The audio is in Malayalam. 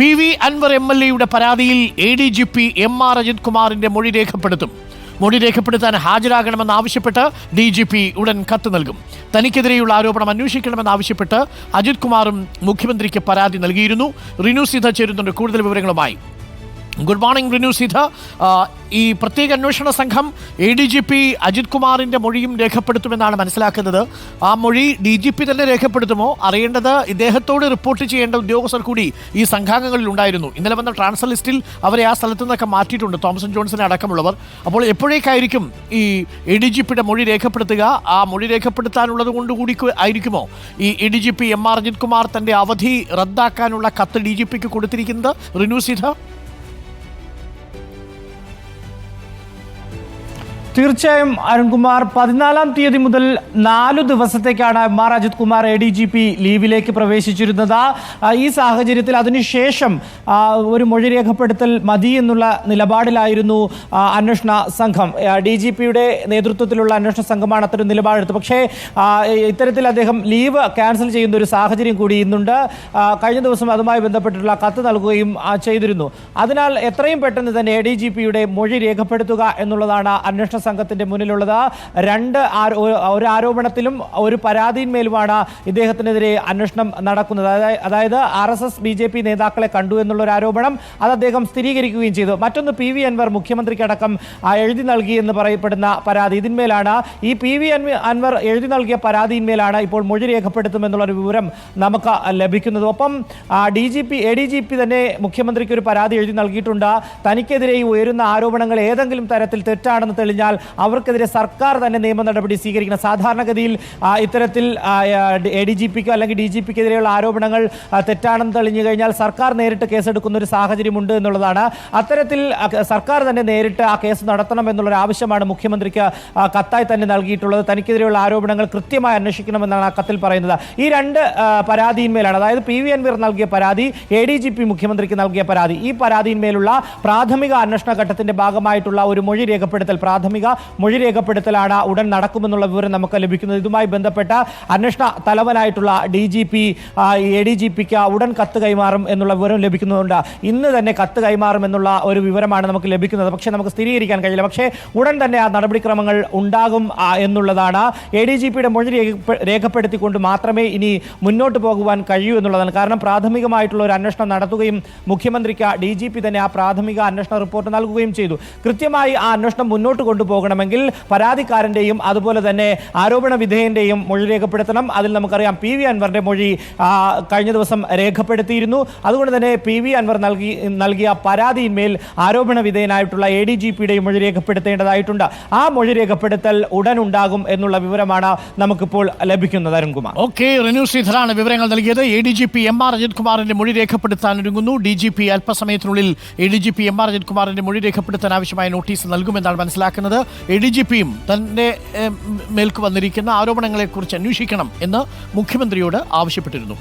P V Anvar M L എയുടെ പരാതിയിൽ A D G P M R Ajith കുമാറിന്റെ മൊഴി രേഖപ്പെടുത്തും. മൊഴി രേഖപ്പെടുത്താൻ ഹാജരാകണമെന്നാവശ്യപ്പെട്ട് ഡി ജി പി ഉടൻ കത്ത് നൽകും. തനിക്കെതിരെയുള്ള ആരോപണം അന്വേഷിക്കണമെന്നാവശ്യപ്പെട്ട് അജിത് കുമാറും മുഖ്യമന്ത്രിക്ക് പരാതി നൽകിയിരുന്നു. റിനു സീത ചേരുന്നുണ്ട്. കൂടുതൽ വിവരങ്ങളുമായി ഗുഡ് മോർണിംഗ് റിനു സീത. ഈ പ്രത്യേക അന്വേഷണ സംഘം A D G P Ajith കുമാറിന്റെ മൊഴിയും രേഖപ്പെടുത്തുമെന്നാണ് മനസ്സിലാക്കുന്നത്. ആ മൊഴി ഡി ജി പി തന്നെ രേഖപ്പെടുത്തുമോ? അറിയേണ്ടത് ഇദ്ദേഹത്തോട് റിപ്പോർട്ട് ചെയ്യേണ്ട ഉദ്യോഗസ്ഥർ കൂടി ഈ സംഘാംഗങ്ങളിൽ ഉണ്ടായിരുന്നു. ഇന്നലെ വന്ന ട്രാൻസ്ഫർ ലിസ്റ്റിൽ അവരെ ആ സ്ഥലത്തു നിന്നൊക്കെ മാറ്റിയിട്ടുണ്ട് തോമസൺ ജോൺസനെ അടക്കമുള്ളവർ. അപ്പോൾ എപ്പോഴേക്കായിരിക്കും ഈ എ ഡി ജി പിയുടെ മൊഴി രേഖപ്പെടുത്തുക? ആ മൊഴി രേഖപ്പെടുത്താനുള്ളത് കൊണ്ട് കൂടി ആയിരിക്കുമോ? ഈ A D G P M R Ajith Kumar തന്റെ അവധി റദ്ദാക്കാനുള്ള കത്ത് ഡി ജി പിക്ക് കൊടുത്തിരിക്കുന്നത്? റിനു സീത. തീർച്ചയായും അരുൺകുമാർ പതിനാലാം തീയതി മുതൽ നാലു ദിവസത്തേക്കാണ് M R Ajith Kumar A D G P ലീവിലേക്ക് പ്രവേശിച്ചിരുന്നത്. ഈ സാഹചര്യത്തിൽ അതിനുശേഷം ഒരു മൊഴി രേഖപ്പെടുത്തൽ മതി എന്നുള്ള നിലപാടിലായിരുന്നു അന്വേഷണ സംഘം. ഡി ജി പിയുടെ നേതൃത്വത്തിലുള്ള അന്വേഷണ സംഘമാണ് അത്തരം നിലപാടെടുത്തത്. പക്ഷേ ഇത്തരത്തിൽ അദ്ദേഹം ലീവ് ക്യാൻസൽ ചെയ്യുന്ന ഒരു സാഹചര്യം കൂടി ഇന്നുണ്ട്. കഴിഞ്ഞ ദിവസം അതുമായി ബന്ധപ്പെട്ടിട്ടുള്ള കത്ത് നൽകുകയും ചെയ്തിരുന്നു. അതിനാൽ എത്രയും പെട്ടെന്ന് തന്നെ എ ഡി ജി പിയുടെ മൊഴി രേഖപ്പെടുത്തുക എന്നുള്ളതാണ് അന്വേഷണ സംഘത്തിന്റെ മുന്നിലുള്ളത്. രണ്ട് ഒരു ആരോപണത്തിലും ഒരു പരാതിയിന്മേലുമാണ് ഇദ്ദേഹത്തിനെതിരെ അന്വേഷണം നടക്കുന്നത്. അതായത് R S S B J P നേതാക്കളെ കണ്ടു എന്നുള്ള ഒരു ആരോപണം അത് അദ്ദേഹം സ്ഥിരീകരിക്കുകയും ചെയ്തു. മറ്റൊന്ന് പി വി അൻവർ മുഖ്യമന്ത്രിക്കടക്കം എഴുതി നൽകി എന്ന് പറയപ്പെടുന്ന പരാതി. ഇതിന്മേലാണ് ഈ പി വി അൻവർ എഴുതി നൽകിയ പരാതിയിന്മേലാണ് ഇപ്പോൾ മൊഴി രേഖപ്പെടുത്തുമെന്നുള്ള ഒരു വിവരം നമുക്ക് ലഭിക്കുന്നത്. ഒപ്പം D G P A D G P തന്നെ മുഖ്യമന്ത്രിക്ക് ഒരു പരാതി എഴുതി നൽകിയിട്ടുണ്ട്. തനിക്കെതിരെ ഉയരുന്ന ആരോപണങ്ങൾ ഏതെങ്കിലും തരത്തിൽ തെറ്റാണെന്ന് തെളിഞ്ഞാൽ അവർക്കെതിരെ സർക്കാർ തന്നെ നിയമ നടപടി സ്വീകരിക്കണം സാധാരണഗതിയിൽ ഇത്തരത്തിൽ എ ഡി ജി പിക്കോ അല്ലെങ്കിൽ ഡി ജി പിക്കെതിരെയുള്ള ആരോപണങ്ങൾ തെറ്റാണെന്ന് തെളിഞ്ഞു കഴിഞ്ഞാൽ സർക്കാർ നേരിട്ട് കേസെടുക്കുന്ന ഒരു സാഹചര്യമുണ്ട് എന്നുള്ളതാണ്. അത്തരത്തിൽ സർക്കാർ തന്നെ നേരിട്ട് ആ കേസ് നടത്തണം എന്നുള്ളൊരു ആവശ്യമാണ് മുഖ്യമന്ത്രിക്ക് കത്തായി തന്നെ നൽകിയിട്ടുള്ളത്. തനിക്കെതിരെയുള്ള ആരോപണങ്ങൾ കൃത്യമായി അന്വേഷിക്കണമെന്നാണ് ആ കത്തിൽ പറയുന്നത്. ഈ രണ്ട് പരാതിയിന്മേലാണ് അതായത് പി വി എൻവിർ നൽകിയ പരാതി എ ഡി ജി പി മുഖ്യമന്ത്രിക്ക് നൽകിയ പരാതി. ഈ പരാതിയിന്മേലുള്ള പ്രാഥമിക അന്വേഷണ ഘട്ടത്തിന്റെ ഭാഗമായിട്ടുള്ള ഒരു മൊഴി രേഖപ്പെടുത്തൽ പ്രാഥമിക മൊഴി രേഖപ്പെടുത്തലാണ് ഉടൻ നടക്കുമെന്നുള്ള വിവരം നമുക്ക് ലഭിക്കുന്നത്. ഇതുമായി ബന്ധപ്പെട്ട അന്വേഷണ തലവനായിട്ടുള്ള D G P A D G പിക്ക് ഉടൻ കത്ത് കൈമാറും എന്നുള്ള വിവരം ലഭിക്കുന്നതുകൊണ്ട് ഇന്ന് തന്നെ കത്ത് കൈമാറും എന്നുള്ള ഒരു വിവരമാണ് നമുക്ക് ലഭിക്കുന്നത്. പക്ഷേ നമുക്ക് സ്ഥിരീകരിക്കാൻ കഴിയില്ല. പക്ഷേ ഉടൻ തന്നെ ആ നടപടിക്രമങ്ങൾ ഉണ്ടാകും എന്നുള്ളതാണ്. എ ഡി ജി പിയുടെ മൊഴി രേഖപ്പെടുത്തിക്കൊണ്ട് മാത്രമേ ഇനി മുന്നോട്ട് പോകുവാൻ കഴിയൂ എന്നുള്ളതാണ്. കാരണം പ്രാഥമികമായിട്ടുള്ള ഒരു അന്വേഷണം നടത്തുകയും മുഖ്യമന്ത്രിക്ക് ഡി ജി പി തന്നെ ആ പ്രാഥമിക അന്വേഷണ റിപ്പോർട്ട് നൽകുകയും ചെയ്തു. കൃത്യമായി ആ അന്വേഷണം മുന്നോട്ട് കൊണ്ടുപോകണമെങ്കിൽ പരാതിക്കാരന്റെയും അതുപോലെ തന്നെ ആരോപണ വിധേയന്റെയും മൊഴി രേഖപ്പെടുത്തണം. അതിൽ നമുക്കറിയാം പി വി അൻവറിന്റെ മൊഴി കഴിഞ്ഞ ദിവസം രേഖപ്പെടുത്തിയിരുന്നു. അതുകൊണ്ട് തന്നെ പി വി അൻവർ നൽകി നൽകിയ പരാതിയിന്മേൽ ആരോപണ വിധേയനായിട്ടുള്ള എ ഡി ജി പിയുടെയും മൊഴി രേഖപ്പെടുത്തേണ്ടതായിട്ടുണ്ട്. ആ മൊഴി രേഖപ്പെടുത്തൽ ഉടൻ ഉണ്ടാകും എന്നുള്ള വിവരമാണ് നമുക്കിപ്പോൾ ലഭിക്കുന്നത് അരുൺകുമാർ. ഓക്കെ റിനു ശ്രീധരാണ് വിവരങ്ങൾ നൽകിയത്. A D G P M R Ajith കുമാറിന്റെ മൊഴി രേഖപ്പെടുത്താൻ ഒരുങ്ങുന്നു. ഡി ജി പി അല്പസമയത്തിനുള്ളിൽ A D G P M R Ajith കുമാറിന്റെ മൊഴി രേഖപ്പെടുത്താൻ ആവശ്യമായ നോട്ടീസ് നൽകുമെന്നാണ് മനസ്സിലാക്കുന്നത്. എ ഡി ജി പിയും തന്റെ മേൽക്ക് വന്നിരിക്കുന്ന ആരോപണങ്ങളെക്കുറിച്ച് അന്വേഷിക്കണം എന്ന് മുഖ്യമന്ത്രിയോട് ആവശ്യപ്പെട്ടിരുന്നു.